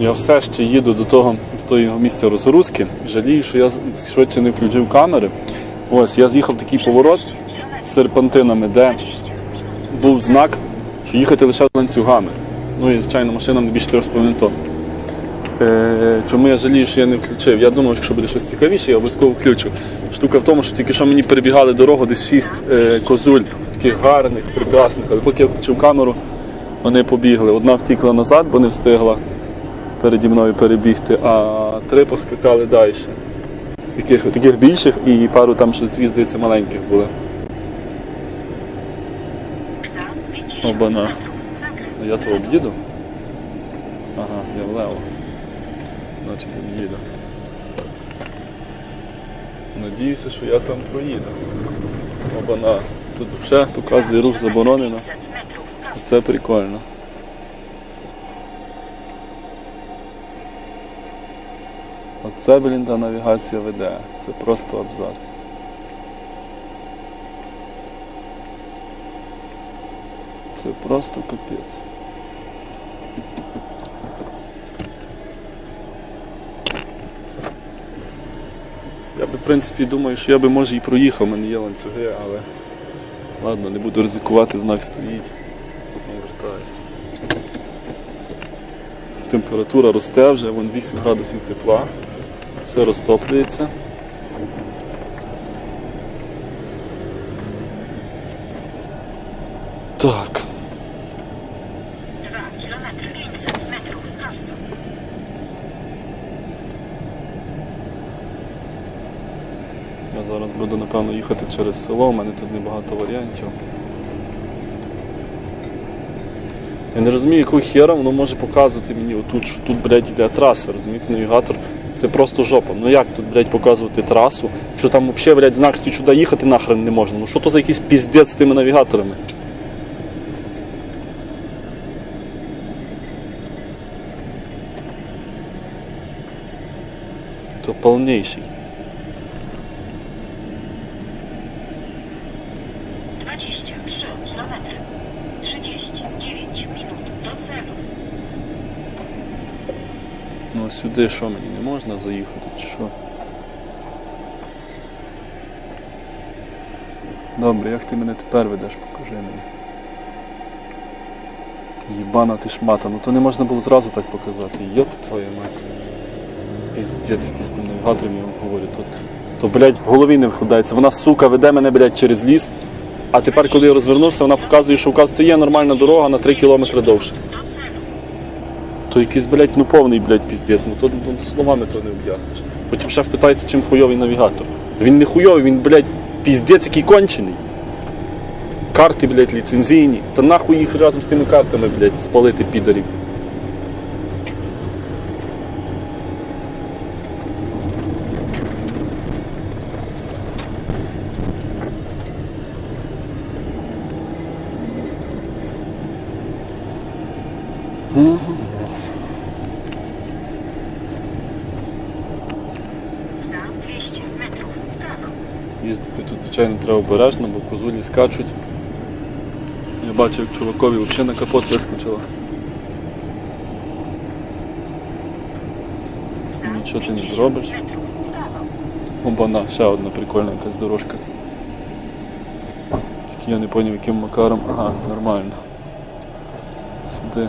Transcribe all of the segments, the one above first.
Я все ще їду до того до того місця розгрузки. Жалію, що я швидше не включив камери. Ось я з'їхав такий поворот з серпантинами, де був знак, що їхати лише ланцюгами. Ну і звичайно машина не більше 4,5 тонн. Е, чому я жалію, що я не включив? Я думав, якщо буде щось цікавіше, я обов'язково включу. Штука в тому, що тільки що мені перебігали дорогу десь 6 е, козуль, таких гарних, прекрасних, але поки я включив камеру, вони побігли. Одна втікла назад, бо не встигла переді мною перебігти, а три поскакали далі. Таких, таких більших і пару там ще дві, здається, маленьких 50 Оба-на. Ну, Я то об'їду. Ага, я влево. Значить об'їду. Надіюся, що я там проїду. Оба-на. Тут вже показує рух заборонено. 30 метров. Просто. Це прикольно. Оце, блін, та навігація веде. Це просто абзац. Це просто капець. Я би, в принципі, думаю, що я би може і проїхав, мене є ланцюги, але ладно, не буду ризикувати, знак стоїть. Не вертаюсь. Температура росте вже, вон 8 градусів тепла. Все розтоплюється. Так. 2 километра 500 метров. Просто. Я зараз буду, напевно, їхати через село, у мене тут небагато варіантів. Я не розумію, якого хера воно може показувати мені отут, що тут, блядь, йде траса, розумієте, навігатор. Це просто жопа. Ну як тут, блядь, показувати трасу, що там взагалі, блядь, знак стоїть, сюди їхати нахрен не можна. Ну що то за якийсь піздець з тими навігаторами? То повніший. 23 kilometry. 39 minut do celu. Ну а сюди що мені не можна заїхати чи що? Добре, як ти мене тепер ведеш, покажи мені. Єбана ти шмата, ну то не можна було зразу так показати. Йоп твою мать. Піздець якийсь там навігатором я вам говорю. Тут, то, блядь, в голові не вкладається. Вона, сука, веде мене, блядь, через ліс. А тепер, коли я розвернувся, вона показує, що вказується, є нормальна дорога на 3 кілометри довше. То якийсь, блядь, ну повний, блядь, піздець. Ну то ну, словами то не об'ясниш. Потім шеф питається, чим хуйовий навігатор. Він не хуйовий, він, блядь, піздець який кончений. Карти, блядь, ліцензійні. Та нахуй їх разом з тими картами, блядь, спалити підарів. Za звичайно, треба обережно, бо козулі скачуть. Я бачу, як чувакові взагалі на капот вискочила. Нічого ти не зробиш. Обана, ще одна прикольна якась дорожка. Тільки я не зрозумів, яким макаром. Ага, нормально. Сюди.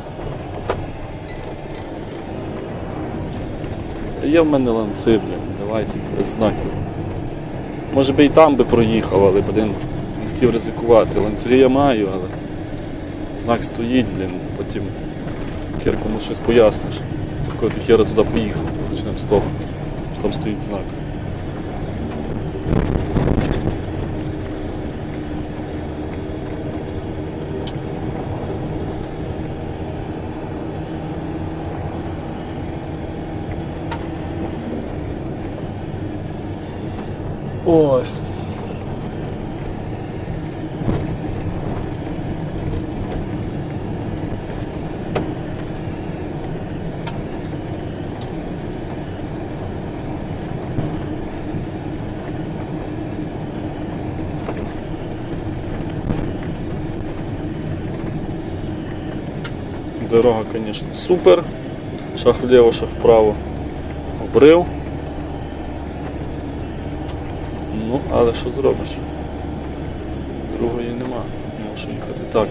Є в мене ланци, блін, давайте без знаків. Може би і там би проїхав, але, блин, не хотів ризикувати. Ланцюги я маю, але знак стоїть, блін, потім хер комусь щось поясниш. Коли ти хера туди поїхав, почнемо з того, що там стоїть знак. Ось. Дорога, конечно, супер. Шаг влево, шаг вправо. Обрыв. Ну, але що зробиш? Другої нема. Мушу їхати так.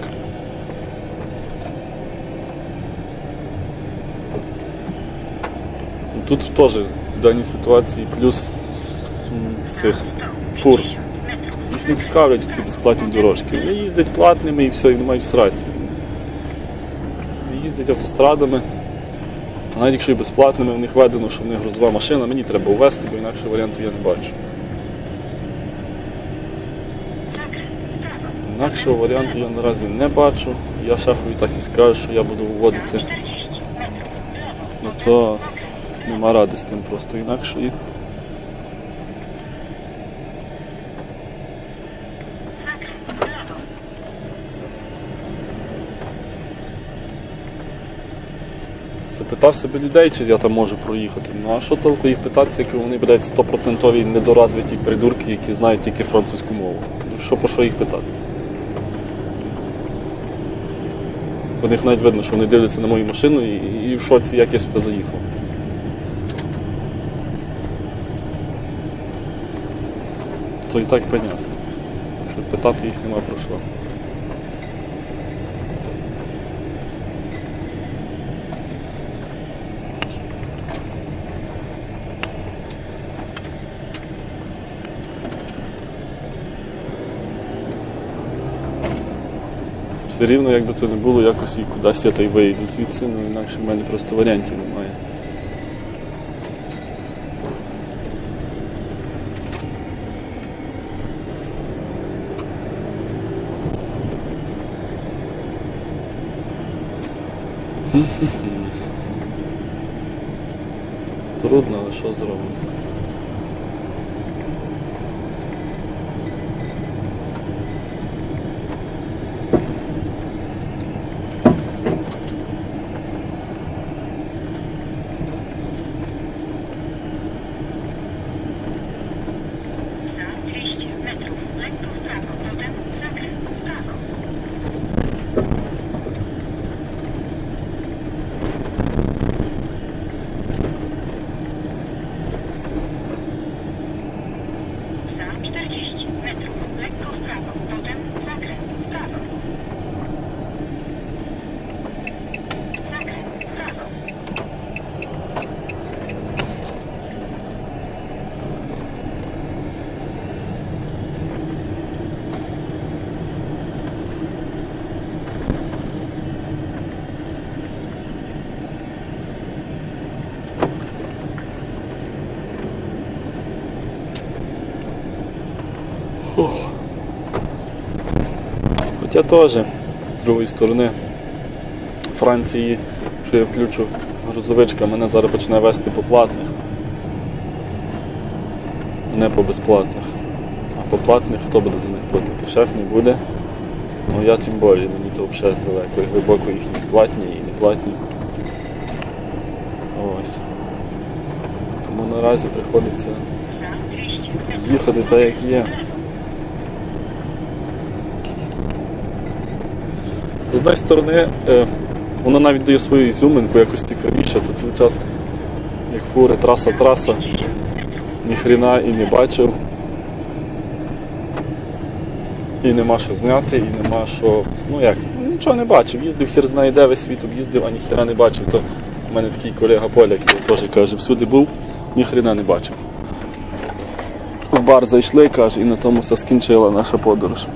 Ну, Тут теж в даній ситуації плюс цих фур. Їх не цікавлять ці безплатні дорожки. Вони їздять платними і все, і не мають сраці. Їздять автострадами. А навіть якщо і безплатними, в них введено, що в них грузова машина, мені треба увезти, бо інакше варіанту я не бачу. Інакшого варіанту я наразі не бачу. Я шефові так і скажу, що я буду вводити. 40 metrów w lewo. No Potem to- zakręt w lewo. Нема ради з тим просто інакше. Запитав себе людей, чи я там можу проїхати. Ну а що толку їх питатися, як вони блядь, стопроцентові недоразвиті придурки, які знають тільки французьку мову. Ну що про що їх питати? По них навіть видно, що вони дивляться на мою машину і, і в шоці, як я сюди заїхав. То і так понятно. Що питати їх нема про що. Все рівно, як би то не було, якось і кудись я та й вийду звідси, ну інакше в мене просто варіантів немає. Трудно, але що зробимо? Хоча теж, з другої сторони, Франції, що я включу грузовичка, мене зараз почне вести по платних, не по безплатних. А по платних хто буде за них платити? Шеф не буде. Ну я тим більше, мені то взагалі далеко і глибоко їхні платні і не платні. Ось. Тому наразі приходиться Za 200 metrów. їхати так, як є. З одної сторони, е, воно навіть дає свою ізюминку якось цікавіше, то цілий час, як фури, траса, траса, 50 metrów. ні хрена і не бачив. І нема що зняти, і нема що. Ну як, нічого не бачив. Їздив хер знає де весь світ об'їздив, а ніхера не бачив. То в мене такий колега поляк, теж каже, всюди був, ні хрена не бачив. В бар зайшли, каже, і на тому все скінчила наша подорож.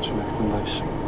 Добре. Побачимо, як там далі.